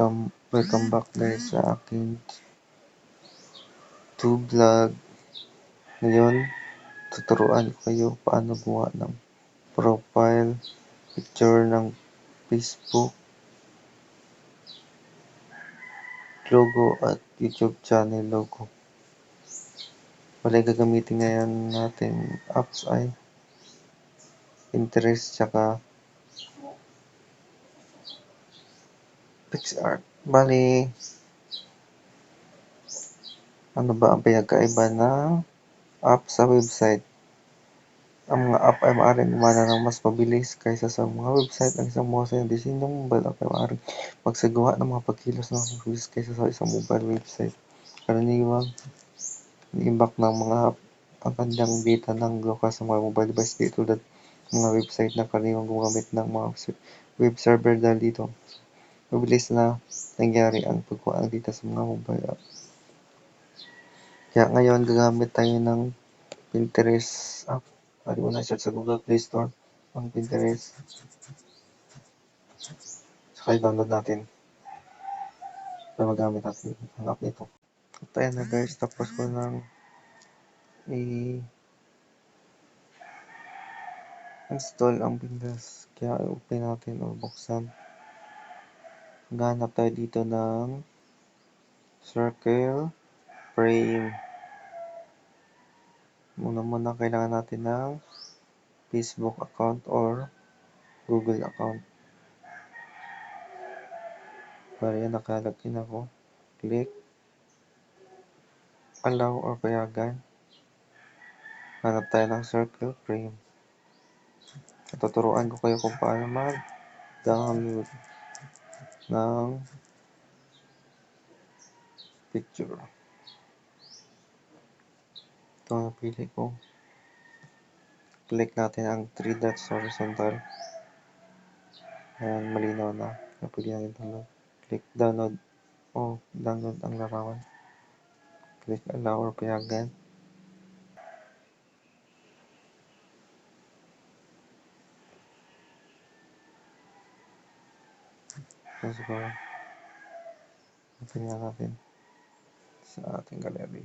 Welcome, welcome back guys sa aking to vlog. Ngayon, tuturuan ko kayo paano gumawa ng profile picture ng Facebook, logo at YouTube channel logo. Wala gagamitin ngayon natin apps ay Pinterest tsaka PixArt. Bali, ano ba ang pinagkaiba ng app sa website? Ang mga app ay maaaring gumana ng mas mabilis kaysa sa mga website. Ang isang mahusay na disenyong mobile app ay maaaring magsagawa ng mga pagkilos ng mas kaysa sa isang mobile website. Karaniwang iimbak ng mga app ang kanyang data ng lokal sa mga mobile device di tulad mga website na karaniwang gumagamit ng mga web server dahil dito mabilis na nangyari ang pagkuha ng data sa mga mobile app. Kaya ngayon gagamit tayo ng Pinterest app. Pwede mo na search sa Google Play Store ang Pinterest. Saka i-download natin para magamit natin ang app nito. At ayan na guys, tapos ko nang i install ang Pinterest. Kaya i-open natin o buksan. Maghanap tayo dito ng circle frame. Muna muna kailangan natin ng Facebook account or Google account. Para yan, nakalagin ako. Click. Allow or payagan. Hanap tayo ng circle frame. Tuturuan ko kayo kung paano mag-download ng picture. Ito ang napili ko. Click natin ang 3 dots horizontal. Ayan, malinaw na. Napili natin download. Click download o download ang larawan. Click allow or payagan. Ko, open nga natin sa ating gallery.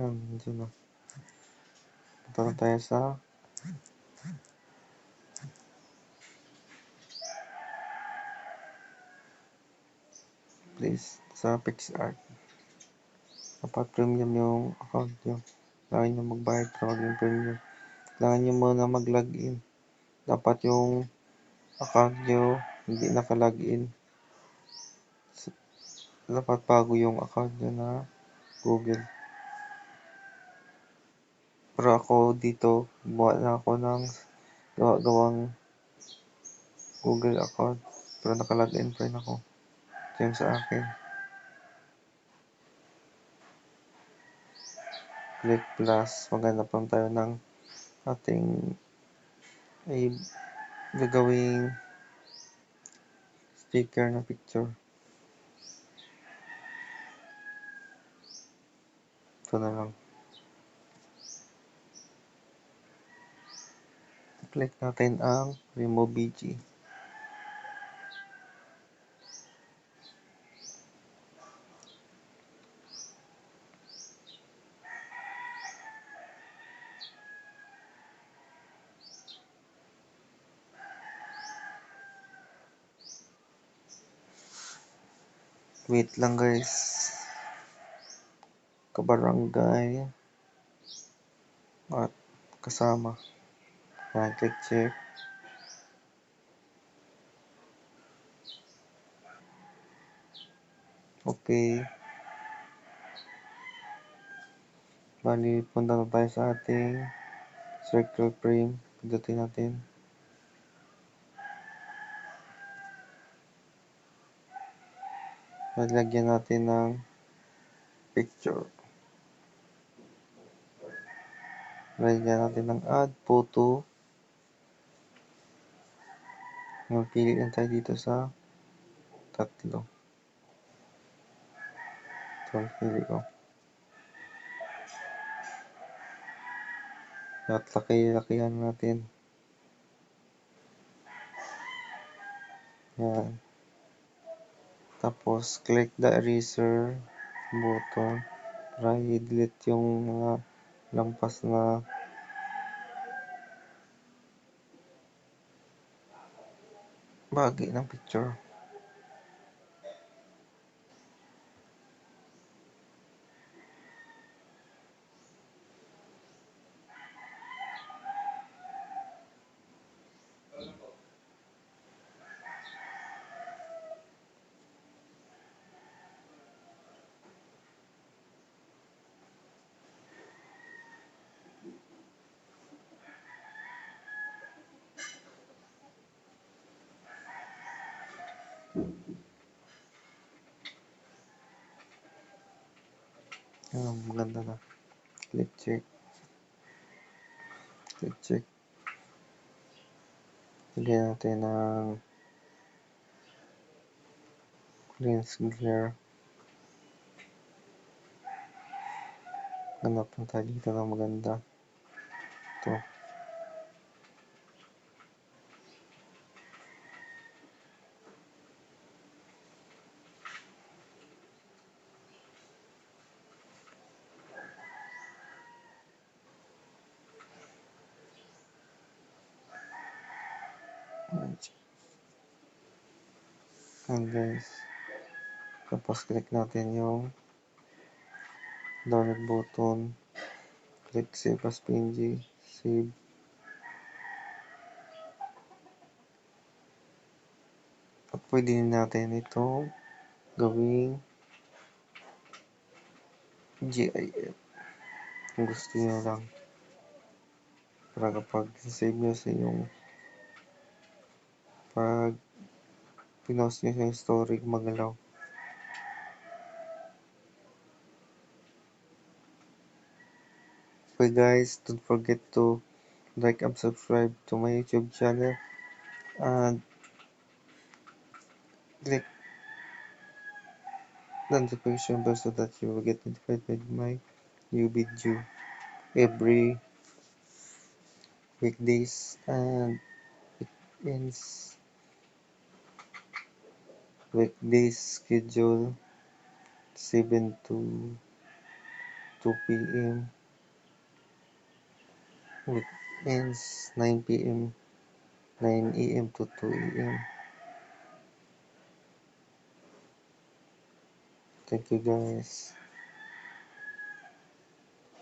Yan, dyan na. Punta na tayo sa please sa PixArt. Dapat premium yung account nyo. Kailangan nyo magbayad maging premium. Kailangan nyo muna mag-login. Dapat yung account nyo hindi naka-login. Dapat bago yung account nyo na Google. Pero ako dito, buwa na ako ng gawa-gawang Google account. Pero naka-login pa rin ako. Yung sa akin. Click plus. Maghanap lang tayo ng ating ay gagawing sticker na picture. Ito na lang. Click natin ang remove BG. Wait lang guys. Kabarangay. At kasama. Yan, click check. Okay. Bali, punta na tayo sa ating circle frame. Pindutin natin. Lagyan natin ng picture. Lagyan natin ng add photo. Magpili lang tayo dito sa tatlo. Ito pili ko. At laki-lakihan natin. Yan. Tapos, click the eraser button para i-delete yung mga lampas na bahagi ng picture. Yan, maganda na. Click check. Click check. Lagyan natin ng lens glare. Hanap na tayo dito na maganda. Ito. Ayan guys. Tapos click natin yung download button. Click save as PNG. Save. At pwede natin ito gawing GIF. Kung gusto nyo lang. Para kapag save nyo sa yung pag pinost nyo sa story magalaw. Okay guys, don't forget to like and subscribe to my YouTube channel and click the notification bell so that you will get notified with my new video every weekdays and weekends weekdays schedule 7 to 2 p.m. weekends 9 p.m. 9 a.m. to 2 a.m. Thank you guys.